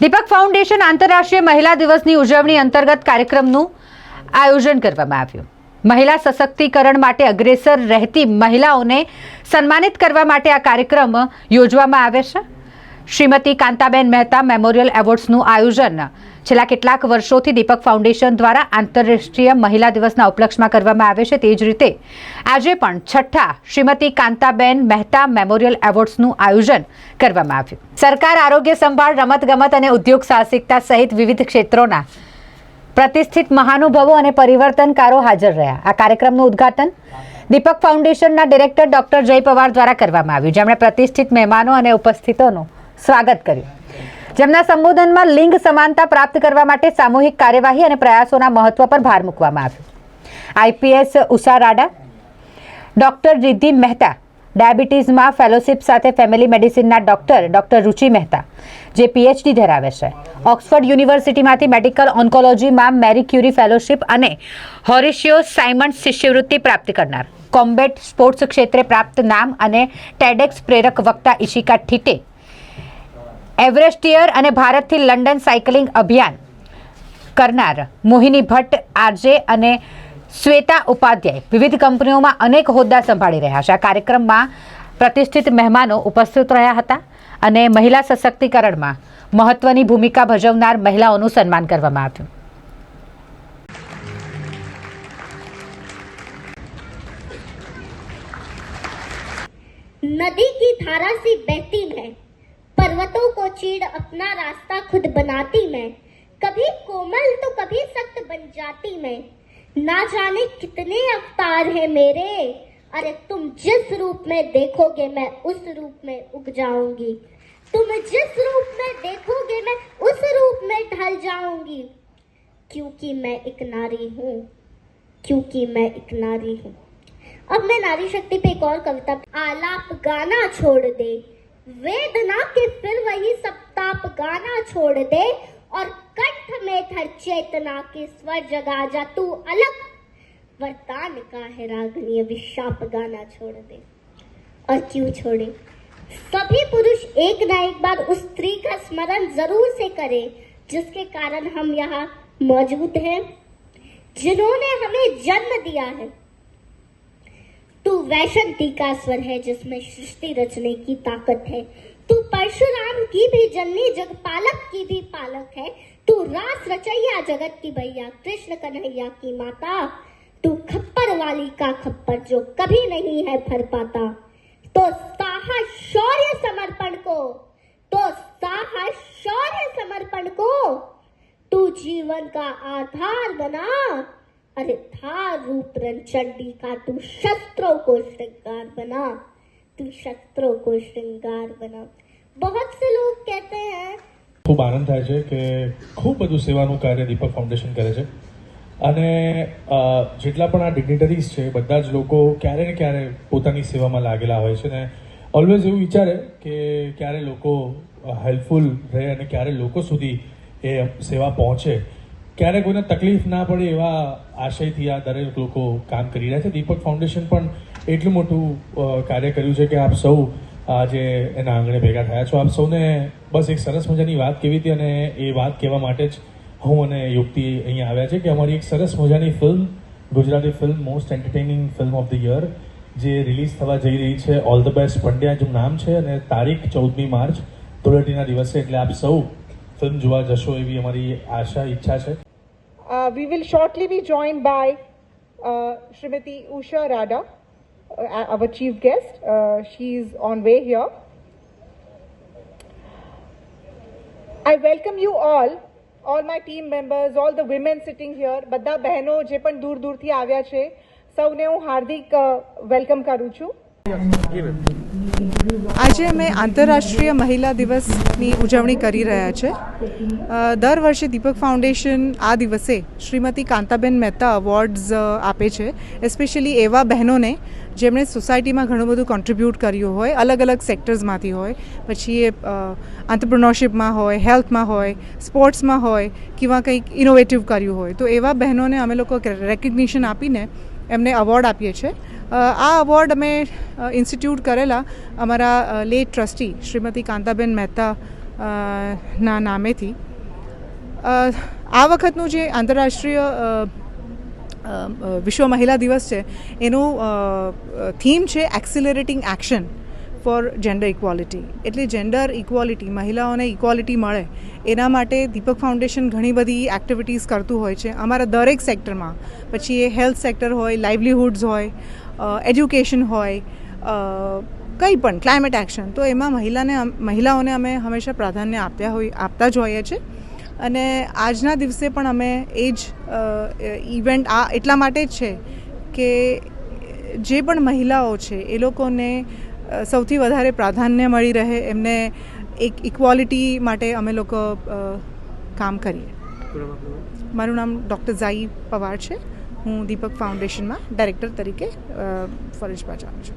દીપક foundation આંતરરાષ્ટ્રીય મહિલા દિવસની ઉજવણી અંતર્ગત કાર્યક્રમનું આયોજન કરવામાં આવ્યું. મહિલા સશક્તિકરણ માટે અગ્રેસર રહેતી મહિલાઓને સન્માનિત કરવા માટે આ કાર્યક્રમ યોજવામાં આવે છે? શ્રીમતી કાંતાબેન મહેતા મેમોરિયલ એવોર્ડ્સનું આયોજન. છેલ્લા કેટલાક વર્ષોથી દીપક ફાઉન્ડેશન દ્વારા આંતરરાષ્ટ્રીય મહિલા દિવસના ઉપલક્ષમાં કરવામાં આવે છે તે જ રીતે આજે પણ છઠ્ઠા શ્રીમતી કાંતાબેન મહેતા મેમોરિયલ એવોર્ડ્સનું આયોજન કરવામાં આવ્યું. સરકાર આરોગ્ય સંભાળ, રમતગમત અને ઉદ્યોગ સાહસિકતા સહિત વિવિધ ક્ષેત્રોના પ્રતિષ્ઠિત મહાનુભાવો અને પરિવર્તનકારો હાજર રહ્યા. આ કાર્યક્રમનું ઉદ્ઘાટન દીપક ફાઉન્ડેશનના ડિરેક્ટર ડોક્ટર જય પવાર દ્વારા કરવામાં આવ્યું. જેમણે પ્રતિષ્ઠિત મહેમાનો અને ઉપસ્થિતોનું સ્વાગત કર્યું. જેમના સંબોધનમાં લિંગ સમાનતા પ્રાપ્ત કરવા માટે સામૂહિક કાર્યવાહી અને પ્રયાસોના મહત્વ પર ભાર મૂકવામાં આવ્યો. આઈપીએસ ઉષા રાડા, ડૉક્ટર રિદ્ધિ મહેતા, ડાયાબિટીઝમાં ફેલોશિપ સાથે ફેમિલી મેડિસિનના ડૉક્ટર ડૉક્ટર રુચિ મહેતા, જે પીએચડી ધરાવે છે. ઓક્સફર્ડ યુનિવર્સિટીમાંથી મેડિકલ ઓન્કોલોજીમાં મેરી ક્યુરી ફેલોશિપ અને હોરિશિયો સાયમન્ડ શિષ્યવૃત્તિ પ્રાપ્ત કરનાર. કોમ્બેટ સ્પોર્ટ્સ ક્ષેત્રે પ્રાપ્ત નામ અને ટેડેક્સ પ્રેરક વક્તા ઈશિકા ઠીટે એવરેસ્ટિયર અને ભારતથી લંડન સાયકલિંગ અભિયાન કરનાર મોહિની ભટ્ટ આરજે અને શ્વેતા ઉપાધ્યાય વિવિધ કંપનીઓમાં અનેક હોદ્દા સંભાળી રહ્યા છે આ કાર્યક્રમમાં પ્રતિષ્ઠિત મહેમાનો ઉપસ્થિત રહ્યા હતા અને મહિલા સશક્તિકરણમાં મહત્વની ભૂમિકા ભજવનાર મહિલાઓનું સન્માન કરવામાં આવ્યું नदी की धारा सी बहती मैं पर्वतों को चीड़ अपना रास्ता खुद बनाती मैं। कभी कोमल तो कभी सख्त बन जाती मैं। ना जाने कितने अवतार हैं मेरे। अरे तुम जिस रूप में देखोगे मैं उस रूप में उग जाऊँगी। तुम जिस रूप में देखोगे मैं उस रूप में ढल जाऊँगी। क्योंकि मैं एक नारी हूँ। क्योंकि मैं एक नारी हूँ। अब मैं नारी शक्ति पे एक और कविता, आलाप गाना छोड़ दे। वेदना के फिर वही सप्ताप गाना छोड़ दे और कंठ में धर चेतना के स्वर जगा जा तू अलग। वरदान का है रागनी विशाप गाना छोड़ दे। और क्यों छोड़े? सभी पुरुष एक ना एक बार उस स्त्री का स्मरण ज़रूर से करें, जिसके कारण हम यहाँ मौजूद हैं, जिन्होंने हमें जन्म दिया है। तू वैशंती का स्वर है, जिसमें सृष्टि रचने की ताकत है। तू परशुराम की भी जननी, जगपालक की भी पालक है। तू रास रचैया जगत की भैया, कृष्ण कन्हैया की माता। तू खप्पर वाली का खप्पर, जो कभी नहीं है भर पाता। तो साहस शौर्य समर्पण को तो साहस शौर्य समर्पण को, तू जीवन का आधार बना। अरे था रूप चंडी का तू शस्त्रों को श्रृंगार बना तू शस्त्रों को श्रृंगार बना बहुत से लोग कहते हैं ખૂબ આનંદ થાય છે કે ખૂબ બધું સેવાનું કાર્ય દીપક ફાઉન્ડેશન કરે છે અને અ, જેટલા પણ આ ડિગ્નિટરીઝ છે બધા જ લોકો ક્યારે ને ક્યારે પોતાની સેવામાં લાગેલા હોય છે ને ઓલવેઝ એવું વિચારે કે ક્યારે લોકો હેલ્પફુલ રહે અને ક્યારે લોકો સુધી એ સેવા પહોંચે ક્યારે કોઈને તકલીફ ના પડે એવા આશયથી આ દરેક લોકો કામ કરી રહ્યા છે. દીપક ફાઉન્ડેશન પણ એટલું મોટું કાર્ય કર્યું છે કે આપ સૌ આજે એના આંગણે ભેગા થયા છો. આપ સૌને બસ એક સરસ મજાની વાત કેવી હતી અને એ વાત કહેવા માટે જ હું અને યુક્તિ અહીંયા આવ્યા છે કે અમારી એક સરસ મજાની film, Gujarati film most entertaining film of the year જે રિલીઝ થવા જઈ રહી છે. ઓલ ધ બેસ્ટ પંડ્યા, જેનું નામ છે અને તારીખ ચૌદમી માર્ચ, ધૂળેટીના દિવસે. એટલે આપ સૌ ફિલ્મ જોવા જશો એવી અમારી આશા ઈચ્છા છે Uh, we will shortly be joined by uh, Srimati Usha Rada, uh, our chief guest. Uh, she's on way here. I welcome you all, all my team members, all the women sitting here, બધા બહેનો જે પણ દૂર દૂરથી આવ્યા છે સૌને હું હાર્દિક વેલકમ કરું છું આજે અમે આંતરરાષ્ટ્રીય મહિલા દિવસની ઉજવણી કરી રહ્યા છે. દર વર્ષે દીપક ફાઉન્ડેશન આ દિવસે શ્રીમતી કાંતાબેન મહેતા અવોર્ડ્સ આપે છે. એસ્પેશિયલી એવા બહેનોને જેમણે સોસાયટીમાં ઘણું બધું કોન્ટ્રીબ્યુટ કર્યું હોય અલગ અલગ સેક્ટર્સમાંથી હોય. પછી એ આંતરપ્રનોરશિપમાં હોય હેલ્થમાં હોય સ્પોર્ટ્સમાં હોય, કે કંઈક ઇનોવેટિવ કર્યું હોય. તો એવા બહેનોને અમે લોકો રેકગ્નિશન આપીને એમને અવોર્ડ આપીએ છીએ. આ અવોર્ડ અમે ઇન્સ્ટિટ્યૂટ કરેલા અમારા લેટ ટ્રસ્ટી શ્રીમતી કાંતાબેન મહેતા ના નામેથી. આ વખતનું જે આંતરરાષ્ટ્રીય વિશ્વ મહિલા દિવસ છે, એનું થીમ છે accelerating action for gender equality. એટલે જેન્ડર ઇક્વાલિટી, મહિલાઓને ઇક્વાલિટી મળે, એના માટે દીપક ફાઉન્ડેશન ઘણી બધી એક્ટિવિટીઝ કરતું હોય છે અમારા દરેક સેક્ટરમાં. પછી એ હેલ્થ સેક્ટર હોય, લાઇવલીહુડ્સ હોય એજ્યુકેશન હોય કંઈ પણ, ક્લાઇમેટ એક્શન. તો એમાં મહિલાને મહિલાઓને અમે હંમેશા પ્રાધાન્ય આપ્યા હોય, આપતા જ હોઈએ છીએ. અને આજના દિવસે પણ અમે એ જ ઇવેન્ટ આ એટલા માટે જ છે કે જે પણ મહિલાઓ છે એ લોકોને સૌથી વધારે પ્રાધાન્ય મળી રહે એમને એક ઇક્વાલિટી માટે અમે લોકો કામ કરીએ. મારું નામ ડૉક્ટર ઝાઈ પવાર છે. હું દીપક ફાઉન્ડેશનમાં ડાયરેક્ટર તરીકે ફરજ બજાવું છું.